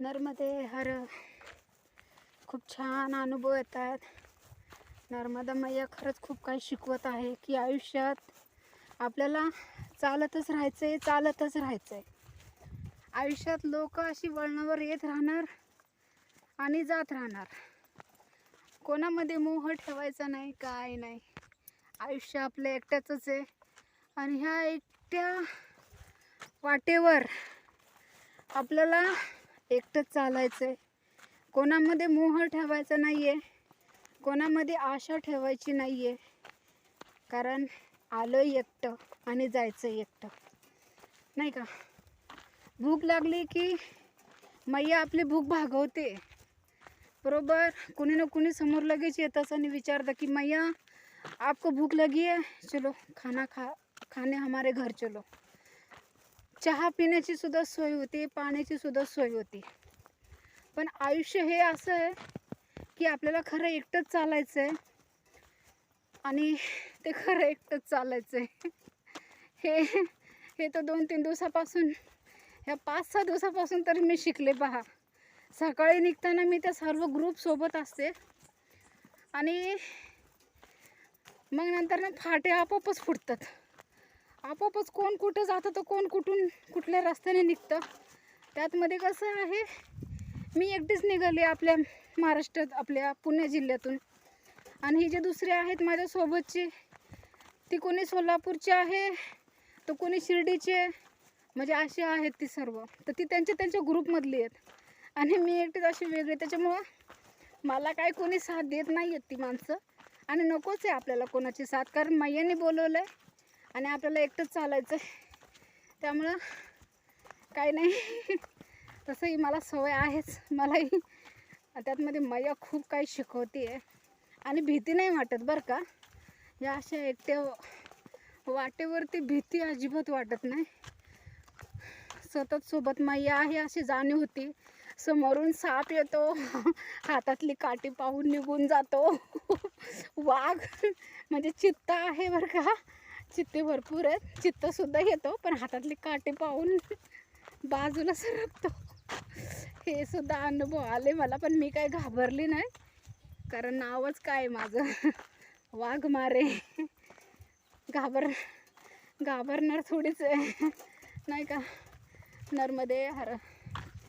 नर्मदे हर खूप छान अनुभव येतात. नर्मदा मैया खरंच खूप काही शिकवत आहे की आयुष्यात आपल्याला चालतच राहायचं आहे चालतच राहायचं आहे आयुष्यात लोक अशी वळणावर येत राहणार आणि जात राहणार. कोणामध्ये मोह ठेवायचा नाही काय नाही. आयुष्य आपलं एकट्याचंच आहे आणि ह्या एकट्या वाटेवर आपल्याला एकटंच चालायचं आहे कोणामध्ये मोह ठेवायचा नाही आहे कोणामध्ये आशा ठेवायची नाही आहे कारण आलं एकटं आणि जायचं एकटं. नाही का? भूक लागली की मैया आपली भूक भागवते. बरोबर? कुणी ना कुणी समोर लगेच येतच आणि विचारतं की मैया आपको भूक लगी है? चलो खाना खा खाने हमारे घर चलो. चहा पिण्याची सुद्धा सोय होती पाण्याची सुद्धा सोय होती. पण आयुष्य हे असं आहे की आपल्याला खरं एकटंच चालायचं आहे आणि ते खरं एकटंच चालायचं आहे हे हे तर दोन तीन दिवसापासून ह्या पाच सहा दिवसापासून तरी मी शिकले पहा. सकाळी निघताना मी त्या सर्व ग्रुपसोबत असते. आणि मग नंतर ना फाटे आपोआपच फुटतात. आपोआपच कोण कुठं जातं तर कोण कुठून कुठल्या रस्त्याने निघतं. त्यातमध्ये कसं आहे मी एकटीच निघाली आपल्या महाराष्ट्रात आपल्या पुणे जिल्ह्यातून. आणि ही जे दुसरे आहेत माझ्यासोबतची ती कोणी सोलापूरची आहे तर कोणी शिर्डीचे म्हणजे अशी आहेत ती सर्व. तर ती त्यांच्या त्यांच्या ग्रुपमधली आहेत. आणि मी एकटीच अशी वेगळी त्याच्यामुळं मला काय कोणी साथ देत नाही आहेत ती माणसं. आणि नकोच आहे आपल्याला कोणाची साथ. कारण मैयाने बोलवलं आहे आणि आपल्याला एकटंच चालायचं आहे त्यामुळं काही नाही. तसंही मला सवय आहेच. मलाही. त्यातमध्ये मैया खूप काही शिकवते आहे आणि भीती नाही वाटत बरं का? या अशा एकट्या वाटेवरती भीती अजिबात वाटत नाही. सतत सोबत मैया आहे अशी जाणीव होती. समोरून साप येतो. हातातली काठी पाहून निघून जातो. वाघ. म्हणजे चित्त आहे बरं का? चित्ते भरपूर आहेत. चित्तसुद्धा घेतो पण हातातली काठी पाहून बाजूला सरकतो. हे सुद्धा अनुभव आले मला पण मी काय घाबरली नाही. कारण नावच काय माझं? वाघ मारे. घाबर घाबरणार थोडीच आहे. नाही का? नर्मदे हर